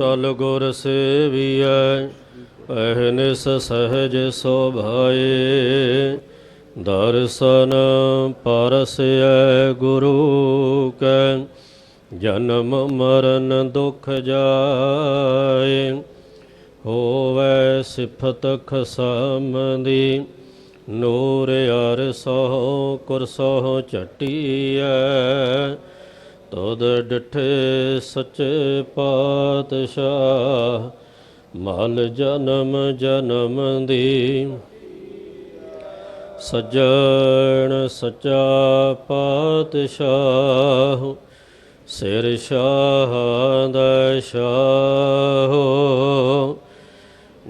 ਟਲ ਗੁਰ ਸੇਵੀਐ, ਪਹਿਨਿਸ ਸਹਜ ਸੋਭਾਏ। ਦਰਸ਼ਨ ਪਰਸੈ ਗੁਰੂ ਕੈ, ਜਨਮ ਮਰਨ ਦੁਖ ਜਾਏ। ਹੋਵੇ ਸਿਫਤ ਖਸਮ ਦੀ ਨੂਰ ਅਰਸੋ ਕੁਰਸੋ ਝਟੀਐ। ਤਦ ਡਿਠੇ ਸੱਚੇ ਪਾਤਸ਼ਾਹ, ਮਲ ਜਨਮ ਜਨਮ ਦੀ। ਸੱਜਣ ਸੱਚਾ ਪਾਤਸ਼ਾਹ, ਸਿਰ ਸ਼ਾਹ ਦਾ ਸ਼ਾਹ।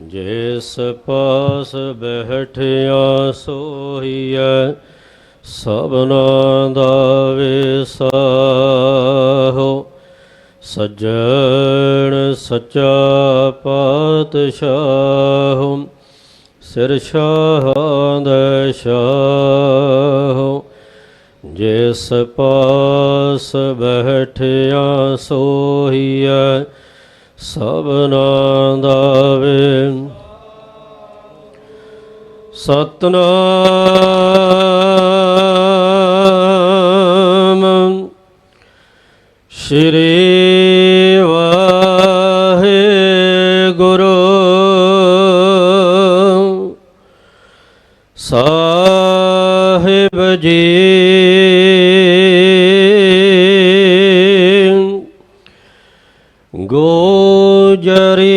ਜਿਸ ਪਾਸ ਬਹਿਠਿਆ ਸੋਹੀਐ, ਸਭਨਾ ਦਾ ਵਿਸਾਹੋ। ਸਜਣ ਸੱਚਾ ਪਾਤਸ਼ਾਹ, ਸਿਰ ਸ਼ਾਹ ਦਾ ਸ਼ਾਹ। ਜਿਸ ਪਾਸ ਬਹਿਠਿਆ ਸੋਹੀਐ ਸਭਨਾ ਦਾ ਸਤਨਾਮ। ਸ਼੍ਰੀ ਸਾਹਿਬ ਜੀ। ਗੋਜਰੀ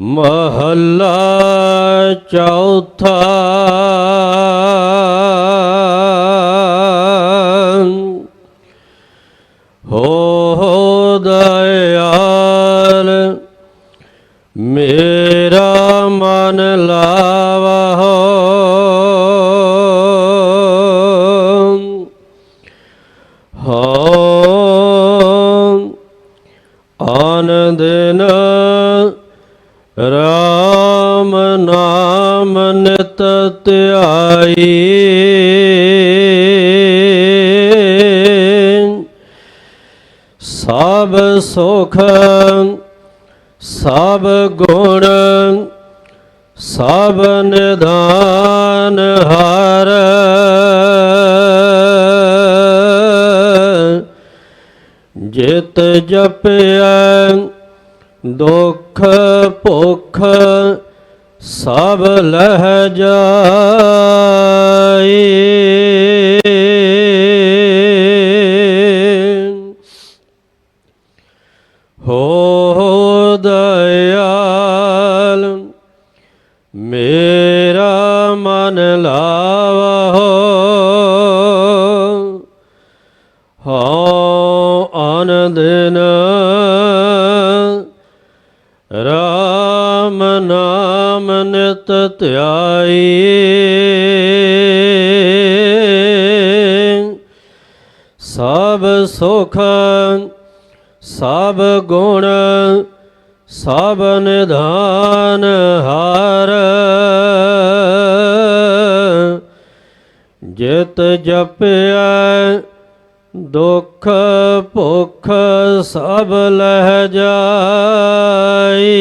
ਮਹੱਲਾ ਚੌਥਾ। ਹੋ ਹੋ ਆਨੰਦ ਨ ਰਾਮ ਨਾਮ ਨਿਤ ਧਿਆਈ। ਸਭ ਸੁਖ ਸਭ ਗੁਣ ਸਭ ਨਿਧਾਨ ਹਰ। ਜਿਤ ਜਪਿਆ ਦੁਖ ਭੁਖ ਸਭ ਲਹਿ ਜਾਈ ਹੋ ਦਇਆਲ ਮੇਰਾ ਮਨ ਲਾਵਾ ਸਭ ਸੁਖ, ਸਭ ਗੁਣ, ਸਭ ਨਿਧਾਨ ਹਾਰ। ਜਿਤ ਜਪਿਆ ਦੁਖ ਭੁਖ ਸਭ ਲਹਿ ਜਾਈ।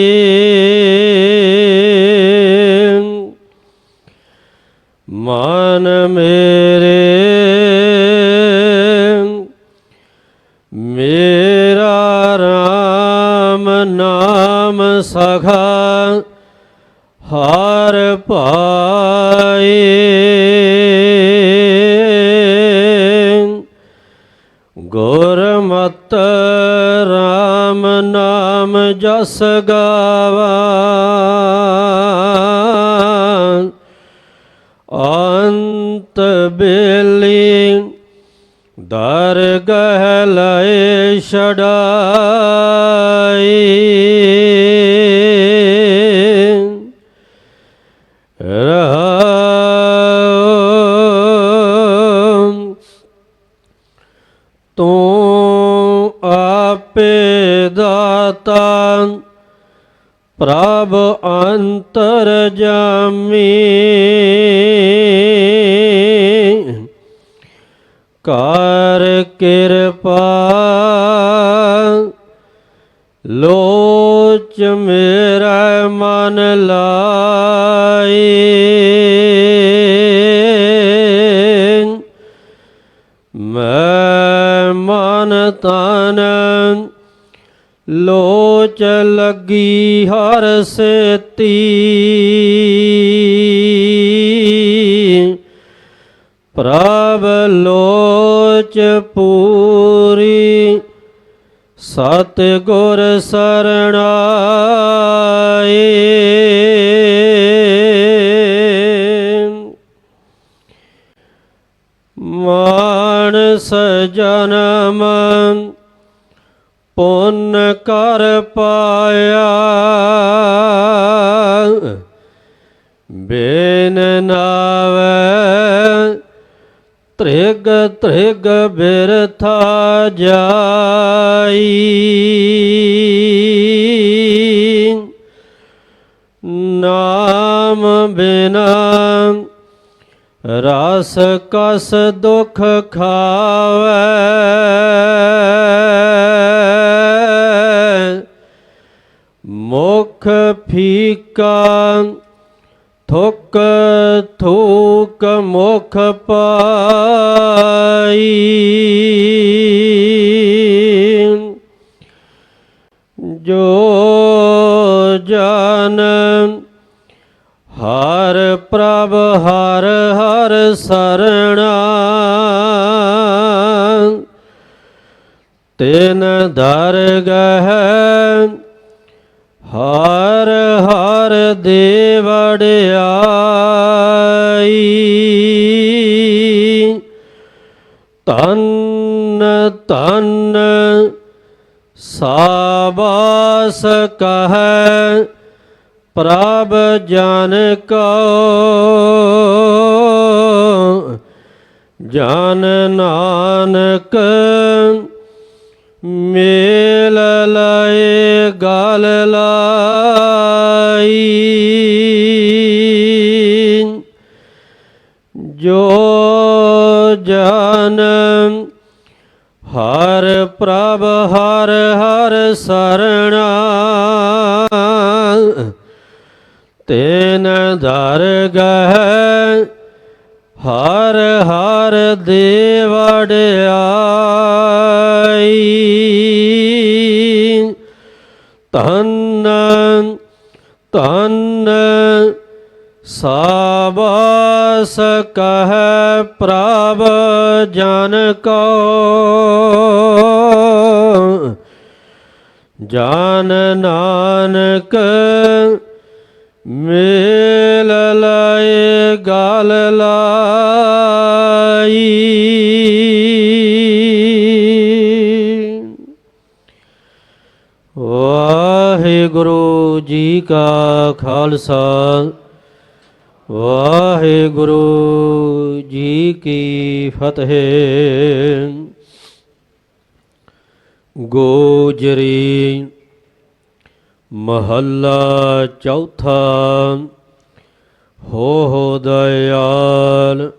ਮਨ ਮੇ ਨਾਮ ਸਖਾ ਹਰ ਪਾਏ ਗੁਰਮਤ RAM ਨਾਮ ਜਸ ਗਾਵਾ। ਅੰਤ ਬੇਲੀ ਦਰਗਹ ਲਏ ਛੜਾਈ ਰਹਾਉ ਤੂੰ ਆਪੇ ਦਾਤਾ ਪ੍ਰਭ ਅੰਤਰ ਜਾਮੀ। ਕਰ ਕਿਰਪਾ ਲੋਚ ਮੇਰਾ ਮਨ ਲਾਈ। ਮੈਂ ਮਨ ਤਨ ਲੋਚ ਲੱਗੀ ਹਰ ਸੇਤੀ। ਪ੍ਰਭ ਲੋਚ ਪੂਰੀ ਸਤ ਗੁਰ ਸਰਣਾਏ ਮਾਨਸ ਜਨਮ ਪੁੰਨ ਕਰ ਪਾਇਆ। ਤ੍ਰਿਗ ਤ੍ਰਿਗ ਬਿਰਥਾ ਜਾਈ। ਨਾਮ ਬਿਨਾ ਰਸ ਕਸ ਦੁਖ ਖਾਵੇ। ਮੁਖ ਫੀਕਾ ਥੁਕ ਥੂਕ ਮੁਖ ਪਾਈ। ਜੋ ਜਨ ਹਰ ਪ੍ਰਭ ਹਰ ਹਰ ਸਰਣਾ। ਤਿਨ ਦਰਗਹ ਹਰ ਹਰ ਦੇਵੜਿਆਈ ਤਨ ਤਨ ਸਾਬਾਸ ਕਹੈ ਪ੍ਰਭ ਜਨ ਕੋ। ਜਨ ਨਾਨਕ ਹਰ ਪ੍ਰਭ ਹਰ ਹਰ ਸਰਣਾ ਤੈਨ ਦਰਗਹ ਹਰ ਹਰ ਦੇਵੜਿਆਈ ਤਨ ਤਨ ਸਾਬਾਸ ਕਹੈ ਪ੍ਰਭ ਜਨ ਕੋ। ਜਨ ਨਾਨਕ ਮੇਲ ਲਏ ਗਲ ਲਾਈ। ਵਾਹਿਗੁਰੂ ਜੀ ਕਾ ਖਾਲਸਾ। ਵਾਹਿਗੁਰੂ ਜੀ ਕੀ ਫਤਿਹ। ਗੋਜਰੀ ਮਹੱਲਾ ਚੌਥਾ। ਹੋ ਹੋ ਦਇਆਲ,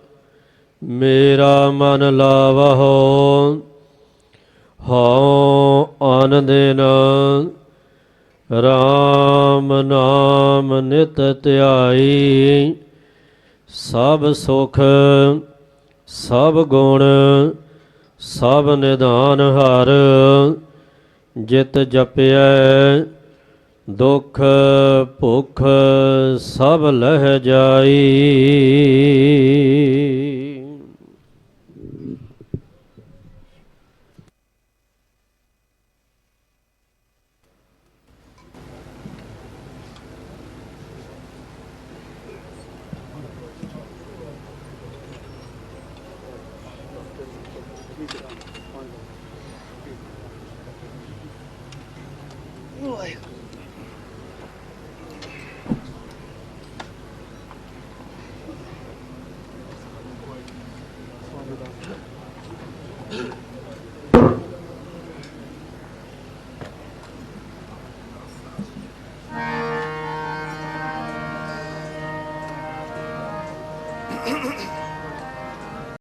ਮੇਰਾ ਮਨ ਲਾਵਹੁ। ਹਉ ਆਨੰਦ ਦਿਨ ਰਾਮ ਨਾਮ ਨਿਤ ਧਿਆਈ। ਸਭ ਸੁਖ ਸਭ ਗੁਣ ਸਭ ਨਿਧਾਨ ਹਰ ਜਿਤ ਜਪਿਐ ਦੁਖ ਭੁਖ ਸਭ ਲਹਿ ਜਾਈ।